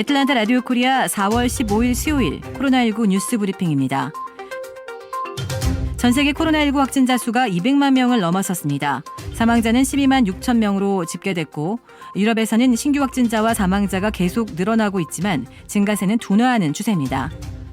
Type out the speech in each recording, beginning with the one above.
애틀란타 라디오 코리아 4월 15일 수요일 코로나19 뉴스 브리핑입니다. 전 세계 코로나19 확진자 수가 200만 명을 넘어섰습니다. 사망자는 12만 6천 명으로 집계됐고 유럽에서는 신규 확진자와 사망자가 계속 늘어나고 있지만 증가세는 둔화하는 추세입니다.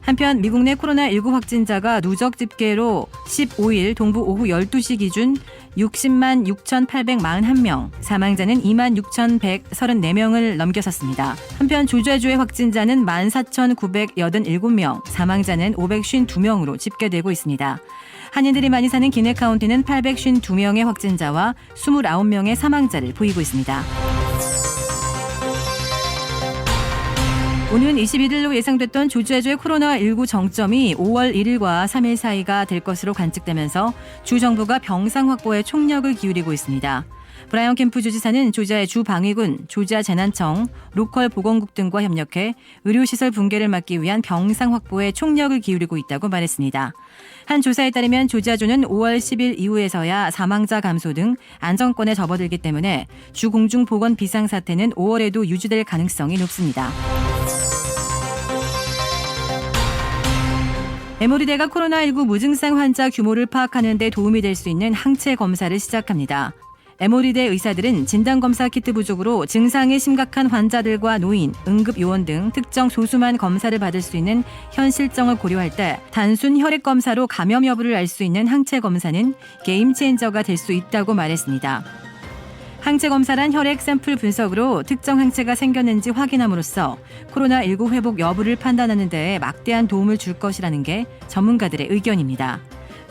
한편 미국 내 코로나19 확진자가 누적 집계로 15일 동부 오후 12시 기준 60만 6,841명, 사망자는 2만 6,134명을 넘겨섰습니다. 한편 조지아주의 확진자는 14,987명, 사망자는 552명으로 집계되고 있습니다. 한인들이 많이 사는 기내 카운티는 852명의 확진자와 29명의 사망자를 보이고 있습니다. 오는 21일로 예상됐던 조지아주의 코로나19 정점이 5월 1일과 3일 사이가 될 것으로 관측되면서 주 정부가 병상 확보에 총력을 기울이고 있습니다. 브라이언 캠프 주지사는 조지아의 주 방위군, 조지아 재난청, 로컬 보건국 등과 협력해 의료시설 붕괴를 막기 위한 병상 확보에 총력을 기울이고 있다고 말했습니다. 한 조사에 따르면 조지아주는 5월 10일 이후에서야 사망자 감소 등 안정권에 접어들기 때문에 주 공중 보건 비상 사태는 5월에도 유지될 가능성이 높습니다. 에모리대가 코로나19 무증상 환자 규모를 파악하는 데 도움이 될 수 있는 항체 검사를 시작합니다. 에모리대 의사들은 진단검사 키트 부족으로 증상이 심각한 환자들과 노인, 응급요원 등 특정 소수만 검사를 받을 수 있는 현 실정을 고려할 때 단순 혈액 검사로 감염 여부를 알 수 있는 항체 검사는 게임 체인저가 될 수 있다고 말했습니다. 항체 검사란 혈액 샘플 분석으로 특정 항체가 생겼는지 확인함으로써 코로나19 회복 여부를 판단하는 데 막대한 도움을 줄 것이라는 게 전문가들의 의견입니다.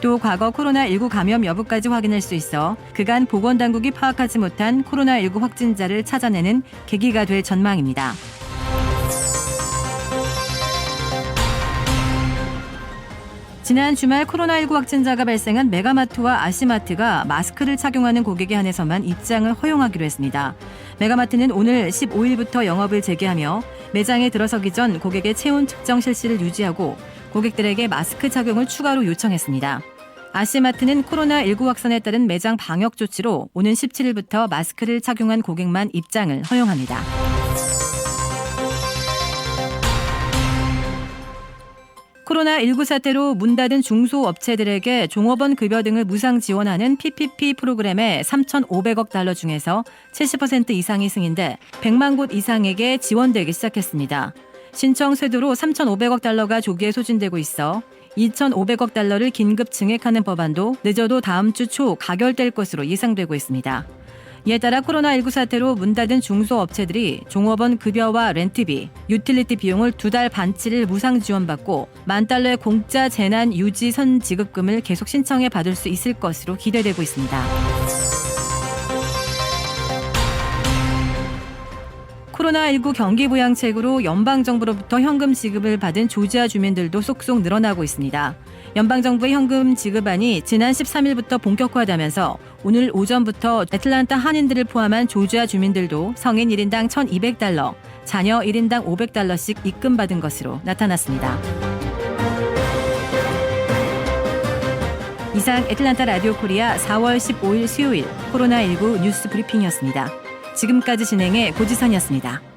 또 과거 코로나19 감염 여부까지 확인할 수 있어 그간 보건당국이 파악하지 못한 코로나19 확진자를 찾아내는 계기가 될 전망입니다. 지난 주말 코로나19 확진자가 발생한 메가마트와 아시마트가 마스크를 착용하는 고객에 한해서만 입장을 허용하기로 했습니다. 메가마트는 오늘 15일부터 영업을 재개하며 매장에 들어서기 전 고객의 체온 측정 실시를 유지하고 고객들에게 마스크 착용을 추가로 요청했습니다. 아시마트는 코로나19 확산에 따른 매장 방역 조치로 오는 17일부터 마스크를 착용한 고객만 입장을 허용합니다. 코로나19 사태로 문 닫은 중소업체들에게 종업원 급여 등을 무상 지원하는 PPP 프로그램의 3,500억 달러 중에서 70% 이상이 승인돼 100만 곳 이상에게 지원되기 시작했습니다. 신청 쇄도로 3,500억 달러가 조기에 소진되고 있어 2,500억 달러를 긴급 증액하는 법안도 늦어도 다음 주 초 가결될 것으로 예상되고 있습니다. 이에 따라 코로나19 사태로 문 닫은 중소업체들이 종업원 급여와 렌트비, 유틸리티 비용을 두 달 반치를 무상 지원받고 만 달러의 공짜 재난 유지 선 지급금을 계속 신청해 받을 수 있을 것으로 기대되고 있습니다. 코로나19 경기 부양책으로 연방정부로부터 현금 지급을 받은 조지아 주민들도 쏙쏙 늘어나고 있습니다. 연방정부의 현금 지급안이 지난 13일부터 본격화되면서 오늘 오전부터 애틀란타 한인들을 포함한 조지아 주민들도 성인 1인당 1,200달러, 자녀 1인당 500달러씩 입금받은 것으로 나타났습니다. 이상 애틀란타 라디오 코리아 4월 15일 수요일 코로나19 뉴스 브리핑이었습니다. 지금까지 진행해 고지선이었습니다.